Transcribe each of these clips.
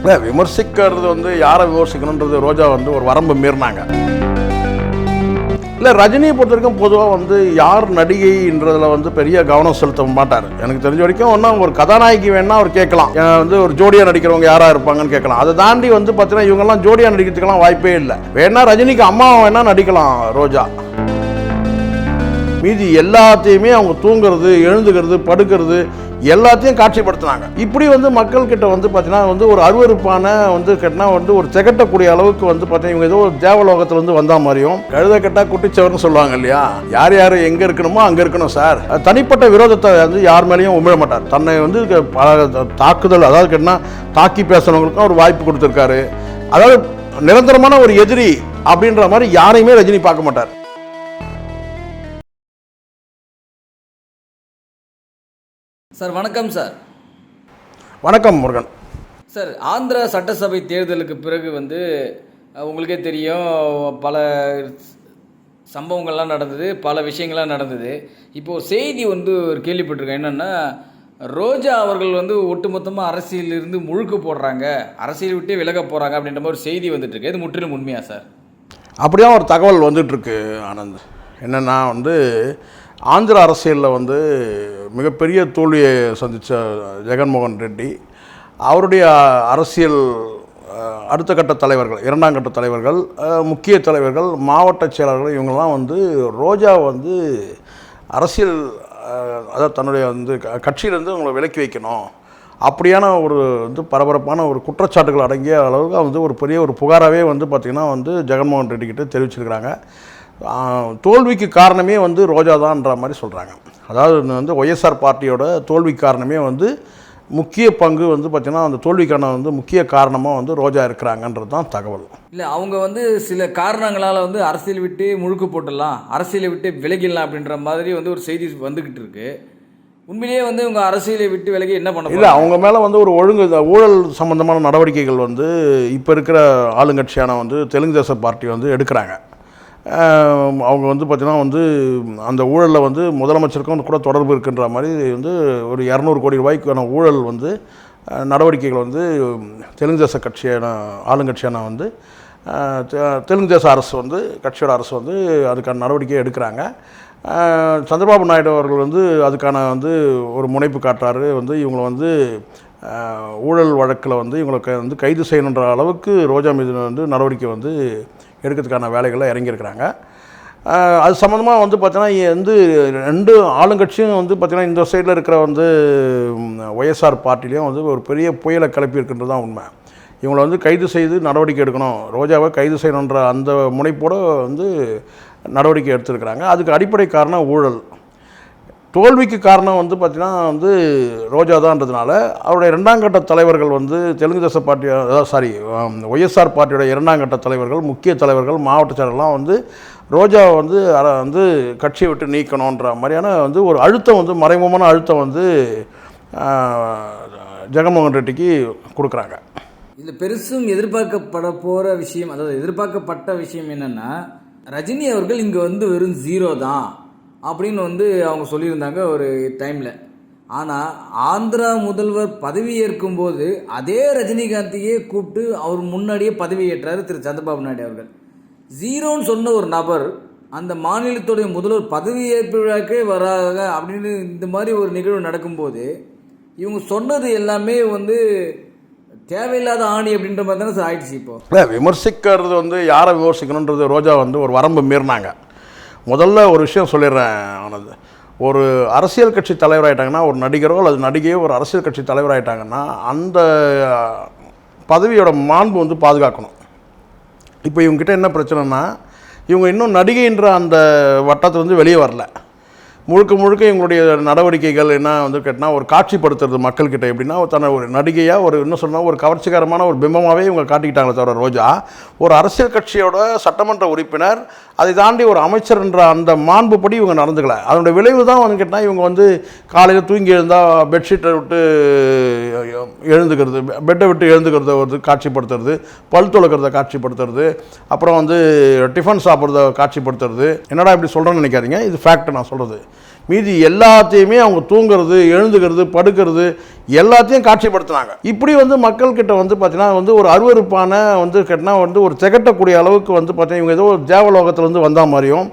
இல்லை விமர்சிக்கிறது வந்து யாரை விமர்சிக்கணுன்றது ரோஜா வந்து ஒரு வரம்பு மீறினாங்க. இல்லை ரஜினியை பொறுத்த வரைக்கும் பொதுவாக வந்து யார் நடிகைன்றதில் வந்து பெரிய கவனம் செலுத்த மாட்டார். எனக்கு தெரிஞ்ச வரைக்கும் ஒன்றும் ஒரு கதாநாயகி வேணால் அவர் கேட்கலாம். வந்து ஒரு ஜோடியாக நடிக்கிறவங்க யாராக இருப்பாங்கன்னு கேட்கலாம். அதை தாண்டி வந்து பார்த்தீங்கன்னா இவங்கெல்லாம் ஜோடியாக நடிக்கிறதுக்கெல்லாம் வாய்ப்பே இல்லை. வேணா ரஜினிக்கு அம்மா வேணால் நடிக்கலாம் ரோஜா. மீதி எல்லாத்தையுமே அவங்க தூங்குறது எழுந்துக்கிறது படுக்கிறது எல்லாத்தையும் காட்சிப்படுத்தினாங்க. இப்படி வந்து மக்கள்கிட்ட வந்து பார்த்தீங்கன்னா வந்து ஒரு அருவருப்பான வந்து கட்டினா வந்து ஒரு திகட்டக்கூடிய அளவுக்கு வந்து பார்த்தீங்கன்னா இவங்க ஏதோ ஒரு தேவலோகத்தில் வந்து வந்தா மாதிரியும் கழுத கட்டா குட்டிச்சவர்னு சொல்லுவாங்க இல்லையா? யார் யார் எங்கே இருக்கணுமோ அங்கே இருக்கணும் சார். அது தனிப்பட்ட விரோதத்தை வந்து யார் மேலேயும் உமிழ மாட்டார். தன்னை வந்து தாக்குதல் அதாவது கேட்டினா தாக்கி பேசுறவங்களுக்கும் ஒரு வாய்ப்பு கொடுத்துருக்காரு. அதாவது நிரந்தரமான ஒரு எதிரி அப்படின்ற மாதிரி யாரையுமே ரஜினி பார்க்க மாட்டார். சார் வணக்கம் சார். வணக்கம் முருகன். சார் ஆந்திரா சட்டசபை தேர்தலுக்கு பிறகு வந்து உங்களுக்கே தெரியும் பல சம்பவங்கள்லாம் நடந்தது பல விஷயங்கள்லாம் நடந்தது. இப்போ ஒரு செய்தி வந்து ஒரு கேள்விப்பட்டிருக்கேன். என்னென்னா ரோஜா அவர்கள் வந்து ஒட்டுமொத்தமாக அரசியலிருந்து முழுக்க போடுறாங்க. அரசியல் விட்டே விலக போகிறாங்க அப்படின்ற மாதிரி ஒரு செய்தி வந்துட்டு இருக்கு இது முற்றிலும் உண்மையா சார்? அப்படியே ஒரு தகவல் வந்துட்டுருக்கு ஆனந்த். என்னென்னா வந்து ஆந்திர அரசியலில் வந்து மிகப்பெரிய தோல்வியை சந்தித்த ஜெகன்மோகன் ரெட்டி அவருடைய அரசியல் அடுத்த கட்ட தலைவர்கள் இரண்டாம் கட்ட தலைவர்கள் முக்கிய தலைவர்கள் மாவட்ட செயலாளர்கள் இவங்கெல்லாம் வந்து ரோஜா வந்து அரசியல் அதாவது தன்னுடைய வந்து க- கட்சியிலேருந்து உங்களை விலக்கி வைக்கணும். அப்படியான ஒரு வந்து பரபரப்பான ஒரு குற்றச்சாட்டுகள் அடங்கிய அளவுக்கு வந்து ஒரு பெரிய ஒரு புகாராகவே வந்து பார்த்திங்கன்னா வந்து ஜெகன்மோகன் ரெட்டிக்கிட்ட தெரிவிச்சிருக்கிறாங்க. தோல்விக்கு காரணமே வந்து ரோஜா தான்ன்ற மாதிரி சொல்கிறாங்க அதாவது வந்து ஒய்எஸ்ஆர் பார்ட்டியோட தோல்விக்கு காரணமே வந்து முக்கிய பங்கு வந்து பார்த்திங்கன்னா அந்த தோல்விக்கான வந்து முக்கிய காரணமாக வந்து ரோஜா இருக்கிறாங்கன்றது தான் தகவல். இல்லை அவங்க வந்து சில காரணங்களால் வந்து அரசியல் விட்டு முழுக்க போட்டுடலாம் அரசியலை விட்டு விலகிடலாம் அப்படின்ற மாதிரி வந்து ஒரு செய்தி வந்துக்கிட்டு இருக்கு. உண்மையிலேயே வந்து இவங்க அரசியலை விட்டு விலகி என்ன பண்ண இல்லை அவங்க மேலே வந்து ஒரு ஒழுங்கு ஊழல் சம்பந்தமான நடவடிக்கைகள் வந்து இப்போ இருக்கிற ஆளுங்கட்சியான வந்து தெலுங்கு தேச பார்ட்டி வந்து எடுக்கிறாங்க. அவங்க வந்து பார்த்திங்கன்னா வந்து அந்த ஊழலில் வந்து முதலமைச்சருக்கும் கூட தொடர்பு இருக்குன்ற மாதிரி வந்து ஒரு இரநூறு கோடி ரூபாய்க்கான ஊழல் வந்து நடவடிக்கைகள் வந்து தெலுங்கு தேச கட்சியான ஆளுங்கட்சியான வந்து தெலுங்கு தேச அரசு வந்து கட்சியோட அரசு வந்து அதுக்கான நடவடிக்கை எடுக்கிறாங்க. சந்திரபாபு நாயுடு அவர்கள் வந்து அதுக்கான வந்து ஒரு முனைப்பு காட்டுறாரு. வந்து இவங்களை வந்து ஊழல் வழக்கில் வந்து இவங்களுக்கு வந்து கைது செய்யணுன்ற அளவுக்கு ரோஜா மீது வந்து நடவடிக்கை வந்து எடுக்கிறதுக்கான வேலைகளில் இறங்கியிருக்கிறாங்க. அது சம்மந்தமாக வந்து பார்த்தீங்கன்னா வந்து ரெண்டு ஆளுங்கட்சியும் வந்து பார்த்திங்கன்னா இந்த சைடில் இருக்கிற வந்து ஒய்எஸ்ஆர் பார்ட்டிலையும் வந்து ஒரு பெரிய புயலை கிளப்பி இருக்கின்றது தான் உண்மை. இவங்களை வந்து கைது செய்து நடவடிக்கை எடுக்கணும். ரோஜாவை கைது செய்யணுன்ற அந்த முனைப்போடு வந்து நடவடிக்கை எடுத்திருக்கிறாங்க. அதுக்கு அடிப்படை காரணம் ஊழல். தோல்விக்கு காரணம் வந்து பார்த்திங்கன்னா வந்து ரோஜா தான்றதுனால அவருடைய இரண்டாம் கட்ட தலைவர்கள் வந்து தெலுங்கு தேச பார்ட்டி அதாவது சாரி ஒய்எஸ்ஆர் பார்ட்டியோட இரண்டாம் கட்ட தலைவர்கள் முக்கிய தலைவர்கள் மாவட்ட செயலர்லாம் வந்து ரோஜாவை வந்து அதை வந்து கட்சியை விட்டு நீக்கணுன்ற மாதிரியான வந்து ஒரு அழுத்தம் வந்து மறைமுகமான அழுத்தம் வந்து ஜெகன்மோகன் ரெட்டிக்கு கொடுக்குறாங்க. இதில் பெருசும் எதிர்பார்க்கப்பட போகிற விஷயம் அதாவது எதிர்பார்க்கப்பட்ட விஷயம் என்னென்னா ரஜினி அவர்கள் இங்கே வந்து வெறும் ஜீரோ தான். அப்படின்னு வந்து அவங்க சொல்லியிருந்தாங்க ஒரு டைமில். ஆனால் ஆந்திரா முதல்வர் பதவி ஏற்கும்போது அதே ரஜினிகாந்தையே கூப்பிட்டு அவர் முன்னாடியே பதவி ஏற்றார் திரு. சந்திரபாபு நாயுடு அவர்கள். ஜீரோன்னு சொன்ன ஒரு நபர் அந்த மாநிலத்துடைய முதல்வர் பதவி ஏற்பு விழாக்கே வராங்க அப்படின்னு இந்த மாதிரி ஒரு நிகழ்வு நடக்கும்போது இவங்க சொன்னது எல்லாமே வந்து தேவையில்லாத ஆணி அப்படின்ற மாதிரி தானே சார் ஆயிடுச்சு இப்போ. இல்லை விமர்சிக்கிறது வந்து யாரை விமர்சிக்கணுன்றது ரோஜா வந்து ஒரு வரம்பு மீறினாங்க. முதல்ல ஒரு விஷயம் சொல்லிடுறேன் ஆனது ஒரு அரசியல் கட்சி தலைவராயிட்டாங்கன்னா ஒரு நடிகரோ அல்லது நடிகையோ ஒரு அரசியல் கட்சி தலைவராயிட்டாங்கன்னா அந்த பதவியோட மாண்பு வந்து பாதுகாக்கணும். இப்போ இவங்ககிட்ட என்ன பிரச்சனைனா இவங்க இன்னும் நடிகைன்ற அந்த வட்டத்தை வந்து வெளியே வரல. முழுக்க முழுக்க இவங்களுடைய நடவடிக்கைகள் என்ன வந்து கேட்டால் ஒரு காட்சிப்படுத்துறது மக்கள்கிட்ட. எப்படின்னா தன்னை ஒரு நடிகையாக ஒரு இன்னும் சொன்னால் ஒரு கவர்ச்சிகரமான ஒரு பிம்பமாகவே இவங்க காட்டிக்கிட்டாங்களே தவிர ரோஜா ஒரு அரசியல் கட்சியோட சட்டமன்ற உறுப்பினர் அதை தாண்டி ஒரு அமைச்சர்ன்ற அந்த மாண்புப்படி இவங்க நடந்துக்கல. அதனுடைய விளைவு தான் வந்து கேட்டால் இவங்க வந்து காலையில் தூங்கி எழுந்தால் பெட்ஷீட்டை விட்டு எழுந்துக்கிறது பெட்டை விட்டு எழுந்துக்கிறத வந்து காட்சிப்படுத்துறது பல் துளக்கிறத காட்சிப்படுத்துறது அப்புறம் வந்து டிஃபன் சாப்பிட்றத காட்சிப்படுத்துறது. என்னடா இப்படி சொல்கிறேன்னு நினைக்காதீங்க. இது ஃபேக்ட் நான் சொல்கிறது மீதி எல்லாத்தையுமே அவங்க தூங்குறது எழுந்துக்கிறது படுக்கிறது எல்லாத்தையும் காட்சிப்படுத்துனாங்க. இப்படி வந்து மக்கள்கிட்ட வந்து பார்த்தீங்கன்னா வந்து ஒரு அருவருப்பான வந்து கேட்டினா வந்து ஒரு திகட்டக்கூடிய அளவுக்கு வந்து பார்த்தீங்கன்னா இவங்க ஏதோ ஒரு தேவலோகத்திலேருந்து வந்த மாதிரியும்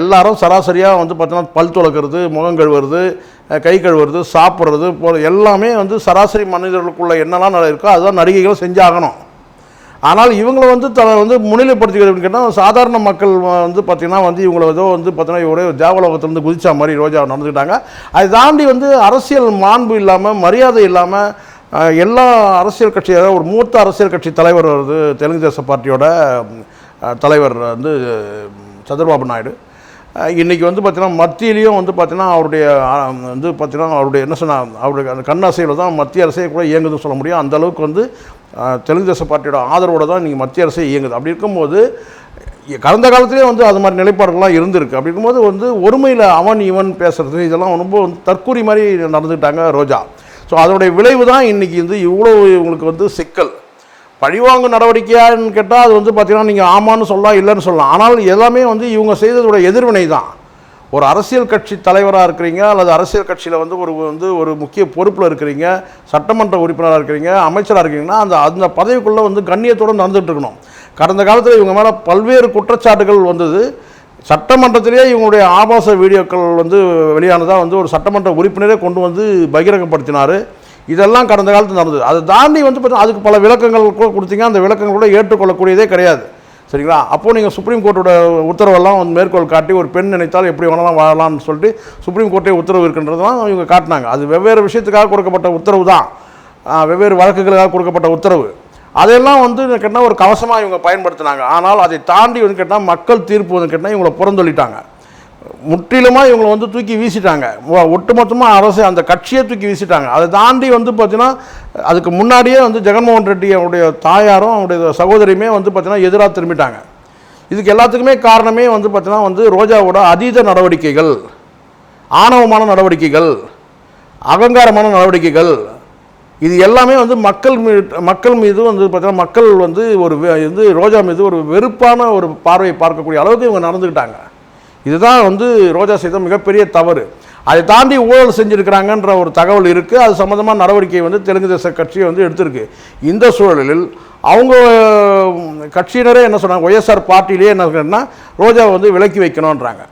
எல்லாரும் சராசரியாக வந்து பார்த்தீங்கன்னா பல் துளக்கிறது முகம் கழுவுறது கை கழுவுறது சாப்பிட்றது போல எல்லாமே வந்து சராசரி மனிதர்களுக்குள்ள என்னெல்லாம் இருக்கோ அதுதான் நடிகைகள் செஞ்சாகணும். ஆனால் இவங்களை வந்து த வந்து முன்னிலைப்படுத்திக்கிறதுன்னு கேட்டால் சாதாரண மக்கள் வந்து பார்த்திங்கன்னா வந்து இவங்களை ஏதோ வந்து பார்த்தீங்கன்னா இவரே தேவலோகத்திலேருந்து குதிச்சா மாதிரி ரோஜா நடந்துக்கிட்டாங்க. அதை தாண்டி வந்து அரசியல் மாண்பு இல்லாமல் மரியாதை இல்லாமல் எல்லா அரசியல் கட்சி ஒரு மூத்த அரசியல் கட்சி தலைவர் வருது தெலுங்கு தேச பார்ட்டியோட தலைவர் வந்து சந்திரபாபு நாயுடு. இன்றைக்கி வந்து பார்த்தீங்கன்னா மத்தியிலையும் வந்து பார்த்தீங்கன்னா அவருடைய வந்து பார்த்தீங்கன்னா அவருடைய என்ன சொன்னால் அவருடைய அந்த கண்ணாசையில் தான் மத்திய அரசே கூட இயங்குதுன்னு சொல்ல முடியும். அந்த அளவுக்கு வந்து தெலுங்கு தேச பார்ட்டியோட ஆதரவோடு தான் நீங்கள் மத்திய அரசே இயங்குது. அப்படி இருக்கும்போது கடந்த காலத்திலே வந்து அது மாதிரி நிலைப்பாடுகள்லாம் இருந்திருக்கு. அப்படி இருக்கும்போது வந்து ஒருமையில் அவன் இவன் பேசுகிறது இதெல்லாம் ரொம்ப வந்து தற்கூரி மாதிரி நடந்துக்கிட்டாங்க ரோஜா. ஸோ அதனுடைய விளைவு தான் இன்றைக்கி வந்து இவ்வளோ இவங்களுக்கு வந்து சிக்கல். பழிவாங்கும் நடவடிக்கையான்னு கேட்டால் அது வந்து பார்த்திங்கன்னா நீங்கள் ஆமான்னு சொல்லலாம் இல்லைன்னு சொல்லலாம். ஆனால் எல்லாமே வந்து இவங்க செய்ததோட எதிர்வினை தான். ஒரு அரசியல் கட்சி தலைவராக இருக்கிறீங்க அல்லது அரசியல் கட்சியில் வந்து ஒரு வந்து ஒரு முக்கிய பொறுப்பில் இருக்கிறீங்க சட்டமன்ற உறுப்பினராக இருக்கிறீங்க அமைச்சராக இருக்கிறீங்கன்னா அந்த அந்த பதவிக்குள்ளே வந்து கண்ணியத்தோடு நடந்துகிட்டு இருக்கணும். கடந்த காலத்தில் இவங்க மேலே பல்வேறு குற்றச்சாட்டுகள் வந்தது. சட்டமன்றத்திலேயே இவங்களுடைய ஆபாச வீடியோக்கள் வந்து வெளியானதாக வந்து ஒரு சட்டமன்ற உறுப்பினரே கொண்டு வந்து பகிரங்கப்படுத்தினார். இதெல்லாம் கடந்த காலத்தில் நடந்தது. அதை தாண்டி வந்து பார்த்தீங்கன்னா அதுக்கு பல விளக்கங்கள் கூட கொடுத்தீங்க. அந்த விளக்கங்கள் கூட ஏற்றுக்கொள்ளக்கூடியதே கிடையாது. சரிங்களா? அப்போது நீங்கள் சுப்ரீம் கோர்ட்டோட உத்தரவெல்லாம் வந்து மேற்கோள் காட்டி ஒரு பெண் நினைத்தால் எப்படி வேணாலும் வாழலாம்னு சொல்லிட்டு சுப்ரீம் கோர்ட்டே உத்தரவு இருக்கின்றது தான் இவங்க காட்டினாங்க. அது வெவ்வேறு விஷயத்துக்காக கொடுக்கப்பட்ட உத்தரவு தான். வெவ்வேறு வழக்குகளுக்காக கொடுக்கப்பட்ட உத்தரவு. அதையெல்லாம் வந்து கேட்டால் ஒரு கவசமாக இவங்க பயன்படுத்தினாங்க. ஆனால் அதை தாண்டி வந்து கேட்டால் மக்கள் தீர்ப்பு வந்து கேட்டால் இவங்களை புறந்தொல்லிட்டாங்க முற்றிலுமாக இவங்களை வந்து தூக்கி வீசிட்டாங்க. ஒட்டுமொத்தமாக அரசு அந்த கட்சியை தூக்கி வீசிட்டாங்க. அதை தாண்டி வந்து பார்த்தீங்கன்னா அதுக்கு முன்னாடியே வந்து ஜெகன்மோகன் ரெட்டி அவருடைய தாயாரும் அவருடைய சகோதரியுமே வந்து பார்த்தீங்கன்னா எதிராக திரும்பிட்டாங்க. இதுக்கு எல்லாத்துக்குமே காரணமே வந்து பார்த்தீங்கன்னா வந்து ரோஜாவோட அதீத நடவடிக்கைகள் ஆணவமான நடவடிக்கைகள் அகங்காரமான நடவடிக்கைகள். இது எல்லாமே வந்து மக்கள் மீது மக்கள் மீது வந்து பார்த்தீங்கன்னா மக்கள் வந்து ஒரு வந்து ரோஜா மீது ஒரு வெறுப்பான ஒரு பார்வையை பார்க்கக்கூடிய அளவுக்கு இவங்க நடந்துக்கிட்டாங்க. இதுதான் வந்து ரோஜா செய்த மிகப்பெரிய தவறு. அதை தாண்டி ஊழல் செஞ்சுருக்கிறாங்கன்ற ஒரு தகவல் இருக்குது அது சம்மந்தமான நடவடிக்கை வந்து தெலுங்கு தேச கட்சி வந்து எடுத்திருக்கு. இந்த சூழலில் அவங்க கட்சியினரே என்ன சொன்னாங்க? ஒய்எஸ்ஆர் பார்ட்டியிலே என்ன சொன்னா ரோஜாவை வந்து விலக்கி வைக்கணுன்றாங்க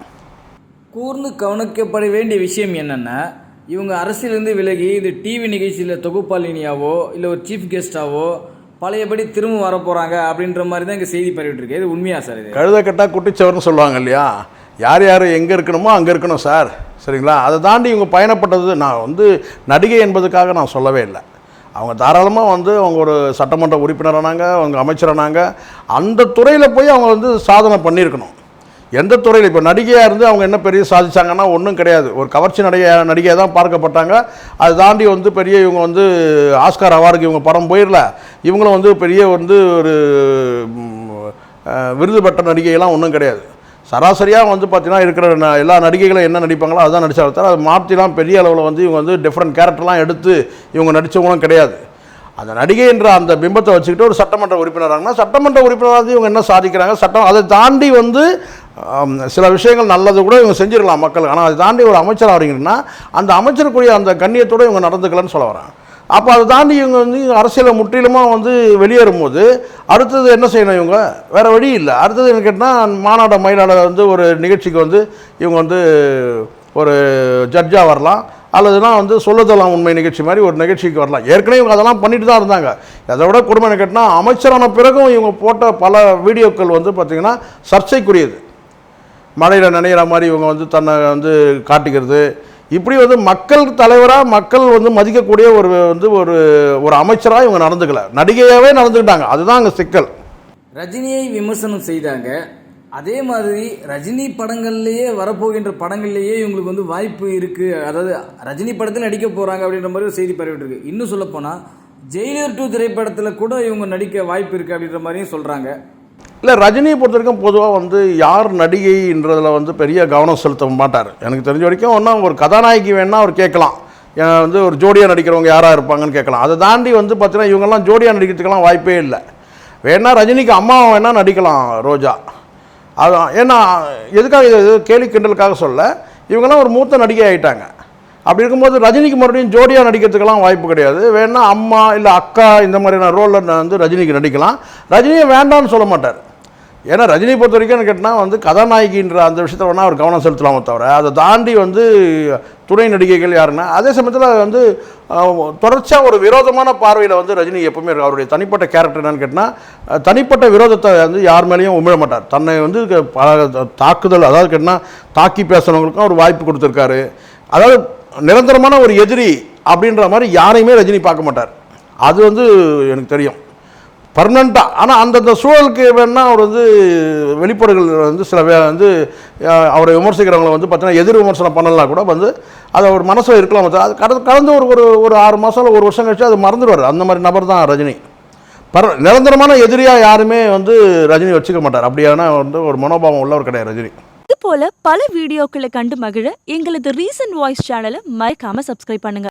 கூர்ந்து கவனிக்கப்பட வேண்டிய விஷயம் என்னன்னா இவங்க அரசியலிருந்து விலகி இது டிவி நிகழ்ச்சியில் தொகுப்பாளினியாவோ இல்லை ஒரு சீஃப் கெஸ்டாவோ பழையபடி திரும்ப வர போகிறாங்க அப்படின்ற மாதிரி தான் இங்கே செய்தி பரவிட்டு இருக்கு. இது உண்மையா சார் இது? கழுத கட்டா குட்டிச்சவர்னு சொல்லுவாங்க இல்லையா? யார் யார் எங்கே இருக்கணுமோ அங்கே இருக்கணும் சார். சரிங்களா? அதை தாண்டி இவங்க பயணப்பட்டது நான் வந்து நடிகை என்பதுக்காக நான் சொல்லவே இல்லை. அவங்க தாராளமாக வந்து அவங்க ஒரு சட்டமன்ற உறுப்பினரானாங்க அவங்க அமைச்சரானாங்க. அந்த துறையில் போய் அவங்க வந்து சாதனை பண்ணியிருக்கணும். எந்த துறையில்? இப்போ நடிகையாக இருந்து அவங்க என்ன பெரிய சாதிச்சாங்கன்னா ஒன்றும் கிடையாது. ஒரு கவர்ச்சி நடிகை நடிகையாக தான் பார்க்கப்பட்டாங்க. அதை தாண்டி வந்து பெரிய இவங்க வந்து ஆஸ்கார் அவார்டுக்கு இவங்க படம் போயிடல இவங்களும் வந்து பெரிய வந்து ஒரு விருது பெற்ற நடிகையெல்லாம் ஒன்றும் கிடையாது. சராசரியாக வந்து பார்த்தீங்கன்னா இருக்கிற ந- எல்லா நடிகைகளும் என்ன நடிப்பாங்களோ அதுதான் நடிச்சாங்க தவிர அதை மாற்றிலாம் பெரிய அளவில் வந்து இவங்க வந்து டிஃப்ரெண்ட் கேரக்டர்லாம் எடுத்து இவங்க நடித்தவங்களும் கிடையாது. அந்த நடிகை என்ற அந்த பிம்பத்தை வச்சுக்கிட்டு ஒரு சட்டமன்ற உறுப்பினராங்கன்னா சட்டமன்ற உறுப்பினராக இவங்க என்ன சாதிக்கிறாங்க? சட்டம் அதை தாண்டி வந்து சில விஷயங்கள் நல்லது கூட இவங்க செஞ்சிடலாம் மக்களுக்கு. ஆனால் அதை தாண்டி ஒரு அமைச்சர் ஆகிறீங்கன்னா அந்த அமைச்சருக்குரிய அந்த கண்ணியத்தோடு இவங்க நடந்துக்கலன்னு சொல்ல வரேன் அப்போ அதை தாண்டி இவங்க வந்து அரசியலை முற்றிலுமாக வந்து வெளியேறும் போது அடுத்தது என்ன செய்யணும் இவங்க? வேறு வழி இல்லை. அடுத்தது என்ன கேட்டால் மாநாட மயிலாட வந்து ஒரு நிகழ்ச்சிக்கு வந்து இவங்க வந்து ஒரு ஜட்ஜாக வரலாம். அல்லதுனா வந்து சொல்லுதலாம் உண்மை நிகழ்ச்சி மாதிரி ஒரு நிகழ்ச்சிக்கு வரலாம். ஏற்கனவே இவங்க அதெல்லாம் பண்ணிட்டு தான் இருந்தாங்க. அதை விட கொடுமை என்ன கேட்டால் அமைச்சரான பிறகும் இவங்க போட்ட பல வீடியோக்கள் வந்து பார்த்திங்கன்னா சர்ச்சைக்குரியது. மழையில் நனையிற மாதிரி இவங்க வந்து தன்னை வந்து காட்டிக்கிறது இப்படி வந்து மக்கள் தலைவராக மக்கள் வந்து மதிக்கக்கூடிய ஒரு வந்து ஒரு ஒரு அமைச்சராக இவங்க நடந்துக்கல. நடிகையாகவே நடந்துக்கிட்டாங்க. அதுதான் அங்கே சிக்கல். ரஜினியை விமர்சனம் செய்தாங்க. அதே மாதிரி ரஜினி படங்கள்லேயே வரப்போகின்ற படங்கள்லேயே இவங்களுக்கு வந்து வாய்ப்பு இருக்குது அதாவது ரஜினி படத்தில் நடிக்க போகிறாங்க அப்படின்ற மாதிரி ஒரு செய்தி பரவிட்டுருக்கு. இன்னும் சொல்லப்போனால் ஜெயிலர் டூ திரைப்படத்தில் கூட இவங்க நடிக்க வாய்ப்பு இருக்குது அப்படின்ற மாதிரியும் சொல்கிறாங்க இல்லை ரஜினியை பொறுத்த வரைக்கும் பொதுவாக வந்து யார் நடிகைன்றதில் வந்து பெரிய கவனம் செலுத்த மாட்டார். எனக்கு தெரிஞ்ச வரைக்கும் ஒன்றா ஒரு கதாநாயகி வேணால் அவர் கேட்கலாம். வந்து ஒரு ஜோடியாக நடிக்கிறவங்க யாராக இருப்பாங்கன்னு கேட்கலாம். அதை தாண்டி வந்து பார்த்தீங்கன்னா இவங்கெல்லாம் ஜோடியாக நடிக்கிறதுக்கெல்லாம் வாய்ப்பே இல்லை. வேணா ரஜினிக்கு அம்மா வேணால் நடிக்கலாம் ரோஜா. அது ஏன்னா எதுக்காக இது கேலி கிண்டலுக்காக சொல்ல இவங்கெல்லாம் ஒரு மூத்த நடிகை ஆயிட்டாங்க. அப்படி இருக்கும்போது ரஜினிக்கு மறுபடியும் ஜோடியாக நடிக்கிறதுக்கெல்லாம் வாய்ப்பு கிடையாது. வேணால் அம்மா இல்லை அக்கா இந்த மாதிரியான ரோலில் வந்து ரஜினிக்கு நடிக்கலாம். ரஜினியை வேண்டாம்னு சொல்ல மாட்டார். ஏன்னா ரஜினி பொறுத்த வரைக்கும் கேட்டால் வந்து கதாநாயகின்ற அந்த விஷயத்தில் வேணால் அவர் கவனம் செலுத்தலாமே தவிர அதை தாண்டி வந்து துணை நடிகைகள் யாருன்னா அதே சமயத்தில் வந்து தொடர்ச்சியாக ஒரு விரோதமான பார்வையில் வந்து ரஜினி எப்பவுமே இருக்கும் அவருடைய தனிப்பட்ட கேரக்டர் என்னன்னு கேட்டால் தனிப்பட்ட விரோதத்தை வந்து யார் மேலேயும் உமிழ மாட்டார். தன்னை வந்து பல தாக்குதல் அதாவது கேட்டால் தாக்கி பேசுகிறவங்களுக்கும் ஒரு வாய்ப்பு கொடுத்துருக்காரு. அதாவது நிரந்தரமான ஒரு எதிரி அப்படின்ற மாதிரி யாரையுமே ரஜினி பார்க்க மாட்டார். அது வந்து எனக்கு தெரியும். பர்மனண்ட்டாக ஆனால் அந்தந்த சூழலுக்கு வேணால் அவர் வந்து வெளிப்பாடுகள் வந்து சில பேர் வந்து அவரை விமர்சிக்கிறவங்களை வந்து பார்த்தீங்கன்னா எதிர் விமர்சனம் பண்ணலாம் கூட வந்து அது அவர் மனசில் இருக்கலாம். அது கடந்து கடந்து ஒரு ஒரு ஒரு ஆறு மாதம் ஒரு வருஷம் கழிச்சு அது மறந்துடுவார். அந்த மாதிரி நபர் தான் ரஜினி. பர நிரந்தரமான எதிரியாக யாருமே வந்து ரஜினி வச்சுக்க மாட்டார். அப்படியான வந்து ஒரு மனோபாவம் உள்ளவர் கிடையாது ரஜினி. இது போல பல வீடியோக்களை கண்டு மகிழ எங்களது ரீசன்ட் வாய்ஸ் சேனலை மறக்காம சப்ஸ்கிரைப் பண்ணுங்க.